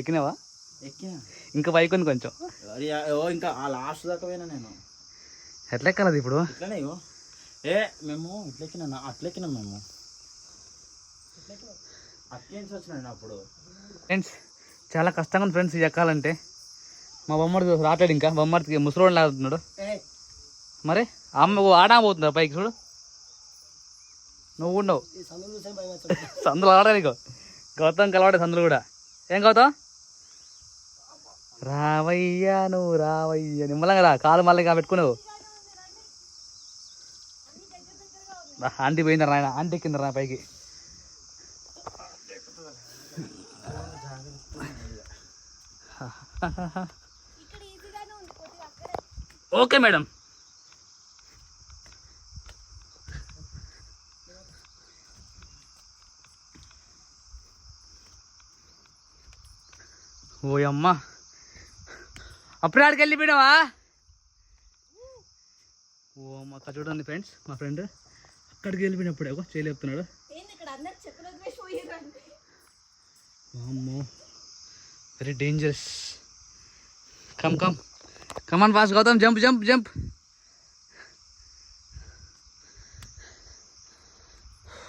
ఎక్కినావా? ఎక్కినా. ఇంకా పైకి ఉంది కొంచెం. ఇంకా ఆ లాస్ట్ దాకా పోయినా నేను. ఎట్లా ఎక్కాలది ఇప్పుడు ఇట్లనే ఏ మేము ఇట్లా ఎక్కినా అట్లా ఎక్కినాం మేము. అట్లేసి వచ్చినా నేను అప్పుడు. ఫ్రెండ్స్ చాలా కష్టంగా ఉంది ఫ్రెండ్స్ ఎక్కాలంటే. మా బొమ్మడి రావట్లేదు ఇంకా. బొమ్మడికి ముసలోడు లాగుతున్నాడు మరి? అమ్మ ఆడా పోతుందా పైకి చూడు? నువ్వు ఉండవు. సందులు ఆడా నీకు? గౌతమ్ కలవాడే సందులు కూడా. ఏం గౌతమ్? రావయ్యా నువ్వు రావయ్యా. నిమ్మలంగా రా. కాలు మళ్ళీ పెట్టుకున్నావు. ఆంటీ పోయిందా నాయన ఆంటీ ఎక్కింది రా పైకి. Okay madam. ఓయమ్మ. అప్పుడే ఆడికి వెళ్ళిపోయినావా ఓ మా అక్క చూడండి ఫ్రెండ్స్ మా ఫ్రెండ్ అక్కడికి వెళ్ళిపోయినప్పుడే ఒక చేయలేపుతున్నాడు అమ్మో very dangerous come come come on fast Gautam jump jump jump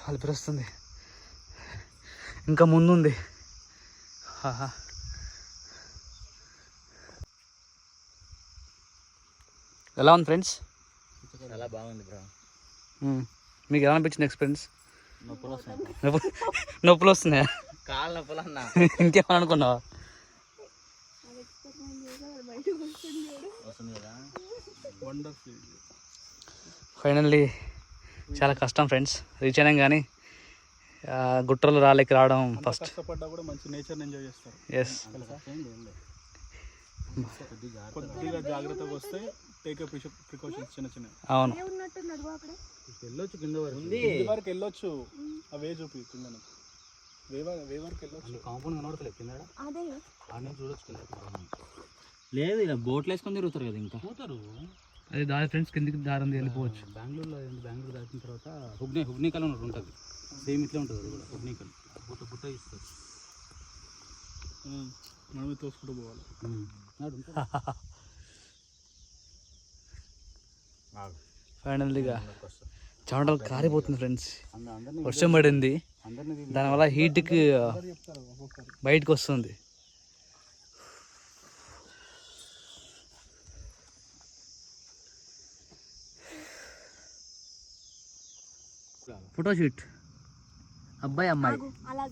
అలిపిరొస్తుంది ఇంకా ముందుంది. హాహా. ఎలా ఉంది ఫ్రెండ్స్? చాలా బాగుంది బ్రో. మీకు ఎలా అనిపించింది ఎక్స్పీరియన్స్? నొప్పులు వస్తాయి నొప్పి నొప్పులు వస్తున్నాయా? కాళ్ళు నొప్పులు అన్నా. ఇంకేమని అనుకున్నావా? ఫైనల్లీ చాలా కష్టం ఫ్రెండ్స్. రీచ్ అయినాం కానీ గుట్టలు రాళ్ళకి రావడం ఫస్ట్ కష్టపడ్డా కూడా మంచి నేచర్ ఎంజాయ్ చేస్తారు. ఎస్ కొద్దిగా జాగ్రత్తగా వస్తే టేక్ ప్రికాషన్స్ చిన్న చిన్న అవును. వెళ్ళొచ్చు కింద వరకు. ఉంది. కింది వరకు వెళ్ళొచ్చు. ఆ వే చూపి కింద వే వర- వే వరకు వెళ్ళొచ్చు. కాంపౌండ్ కనబడతలేదు కింద నుంచి చూడొచ్చు కింద లేదు ఇలా బోట్లు వేసుకొని తిరుగుతారు కదా ఇంకా. పోతారు. అది దారి ఫ్రెండ్స్ కిందికి దారి వెళ్ళిపోవచ్చు. బెంగళూరులో బెంగళూరు దాటిన తర్వాత హుగ్నే హుగ్నికల్ అని ఒకటి ఉంటుంది. సేమ్ ఇట్లా ఉంటుంది అది కూడా హుగ్నికల్ బుట్ట బుట్ట ఇస్తుంది ఉమ్, మనమే తోసుకుంటూ పోవాలి. ఫైనల్లీగా చెమటలు కారిపోతుంది ఫ్రెండ్స్ వర్షం పడింది. దానివల్ల హీట్కి బయటకు వస్తుంది. ఫోటోషూట్ అబ్బాయి అమ్మాయి. అలా